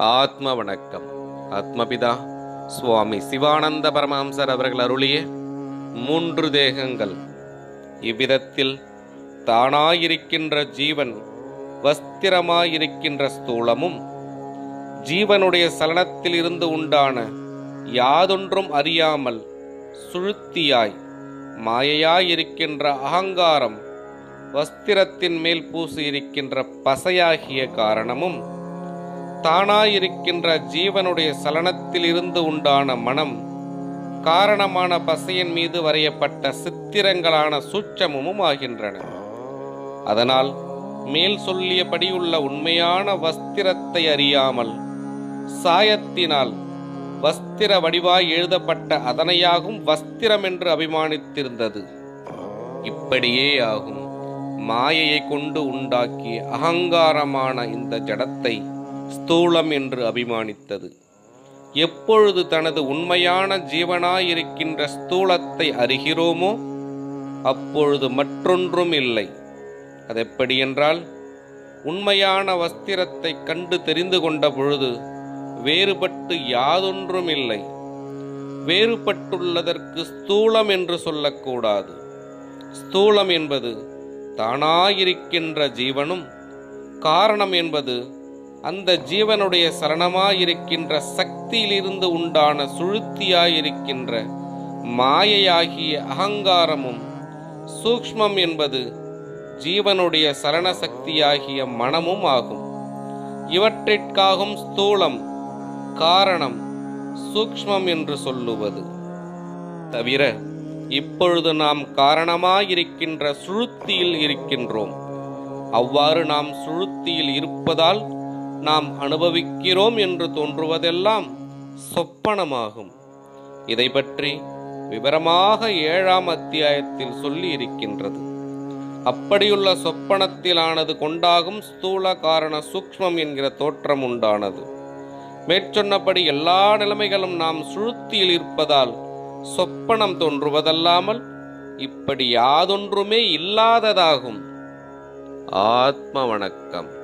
ஆத்ம வணக்கம் ஆத்மபிதா சுவாமி சிவானந்த பரமஹம்சர் அவர்கள் அருளிய மூன்று தேகங்கள். இவ்விதத்தில் தானாயிருக்கின்ற ஜீவன் வஸ்திரமாயிருக்கின்ற ஸ்தூலமும் ஜீவனுடைய சலனத்தில் இருந்து உண்டான யாதொன்றும் அறியாமல் சுழுத்தியாய் மாயையாயிருக்கின்ற அகங்காரம் வஸ்திரத்தின் மேல் பூசியிருக்கின்ற பசையாகிய காரணமும் தானாயிருக்கின்ற ஜீவனுடைய சலனத்திலிருந்து உண்டான மனம் காரணமான பசையின் மீது வரையப்பட்ட சித்திரங்களான சூட்சமும் ஆகின்றன. அதனால் மேல் சொல்லியபடியுள்ள உண்மையான வஸ்திரத்தை அறியாமல் சாயத்தினால் வஸ்திர வடிவாய் எழுதப்பட்ட அதனையாகும் வஸ்திரம் என்று அபிமானித்திருந்தது. இப்படியே ஆகும். மாயையை கொண்டு உண்டாக்கிய அகங்காரமான இந்த ஜடத்தை ஸ்தூலம் என்று அபிமானித்தது. எப்பொழுது தனது உண்மையான ஜீவனாயிருக்கின்ற ஸ்தூலத்தை அறிகிறோமோ அப்பொழுது மற்றொன்றும் இல்லை. அதெப்படி என்றால் உண்மையான வஸ்திரத்தை கண்டு தெரிந்து கொண்ட பொழுது வேறுபட்டு யாதொன்றும் இல்லை. வேறுபட்டுள்ளதற்கு ஸ்தூலம் என்று சொல்லக்கூடாது. ஸ்தூலம் என்பது தானாயிருக்கின்ற ஜீவனும் காரணம் என்பது அந்த ஜீவனுடைய சரணமாயிருக்கின்ற சக்தியிலிருந்து உண்டான சுழுத்தியாயிருக்கின்ற மாயையாகிய அகங்காரமும் சூக்ஷ்மம் என்பது ஜீவனுடைய சரண சக்தியாகிய மனமும் ஆகும். இவற்றிற்காகும் ஸ்தூலம் காரணம் சூக்ஷ்மம் என்று சொல்லுவது. தவிர இப்பொழுது நாம் காரணமாயிருக்கின்ற சுழுத்தியில் இருக்கின்றோம். அவ்வாறு நாம் சுழுத்தியில் இருப்பதால் நாம் அனுபவிக்கிறோம் என்று தோன்றுவதெல்லாம் சொப்பனமாகும். இதை பற்றி விவரமாக ஏழாம் அத்தியாயத்தில் சொல்லி இருக்கின்றது அப்படியுள்ள சொப்பனத்திலானது கொண்டாகும் ஸ்தூல காரண சூக்ஷ்மம் என்கிற தோற்றம் உண்டானது. மேற்சொன்னபடி எல்லா நிலைமைகளும் நாம் சுழுத்தியில் இருப்பதால் சொப்பனம் தோன்றுவதல்லாமல் இப்படி யாதொன்றுமே இல்லாததாகும். ஆத்ம வணக்கம்.